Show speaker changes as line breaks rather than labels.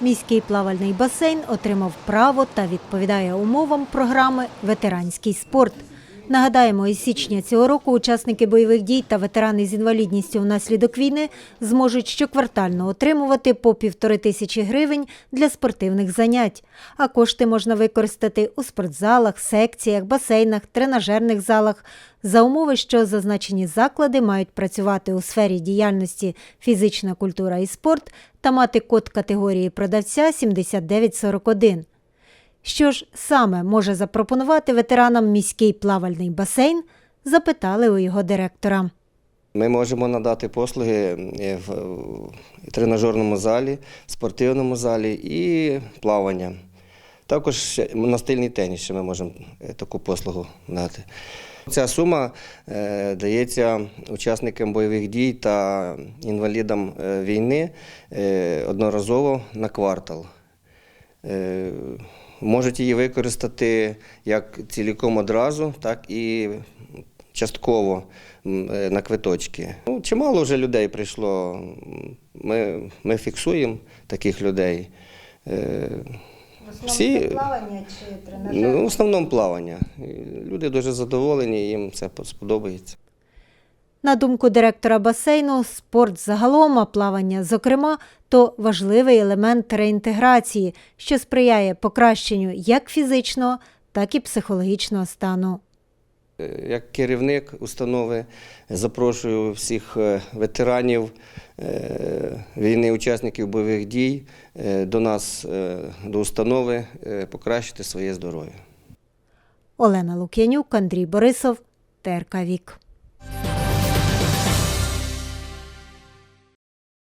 Міський плавальний басейн отримав право та відповідає умовам програми Ветеранський спорт. Нагадаємо, із січня цього року учасники бойових дій та ветерани з інвалідністю внаслідок війни зможуть щоквартально отримувати по півтори тисячі гривень для спортивних занять. А кошти можна використати у спортзалах, секціях, басейнах, тренажерних залах за умови, що зазначені заклади мають працювати у сфері діяльності фізична культура і спорт та мати код категорії продавця 7941. Що ж саме може запропонувати ветеранам міський плавальний басейн, запитали у його директора.
Ми можемо надати послуги е, в тренажерному залі, спортивному залі і плавання. Також настильний теніс ще ми можемо е, таку послугу дати. Ця сума е, дається учасникам бойових дій та інвалідам війни одноразово на квартал. Е, Можуть її використати як ціліком одразу, так і частково е, на квиточки. Ну, чимало вже людей прийшло. Ми, ми фіксуємо таких людей. Е, Всі-
плавання чи
Ну, в основному плавання. Люди дуже задоволені, їм це сподобається.
На думку директора басейну, спорт загалом, а плавання, зокрема, то важливий елемент реінтеграції, що сприяє покращенню як фізичного, так і психологічного стану.
Як керівник установи запрошую всіх е, ветеранів е, війни, учасників бойових дій е, до нас, до установи, покращити своє здоров'я.
Олена Лук'янюк, Андрій Борисов, ТРК Вік.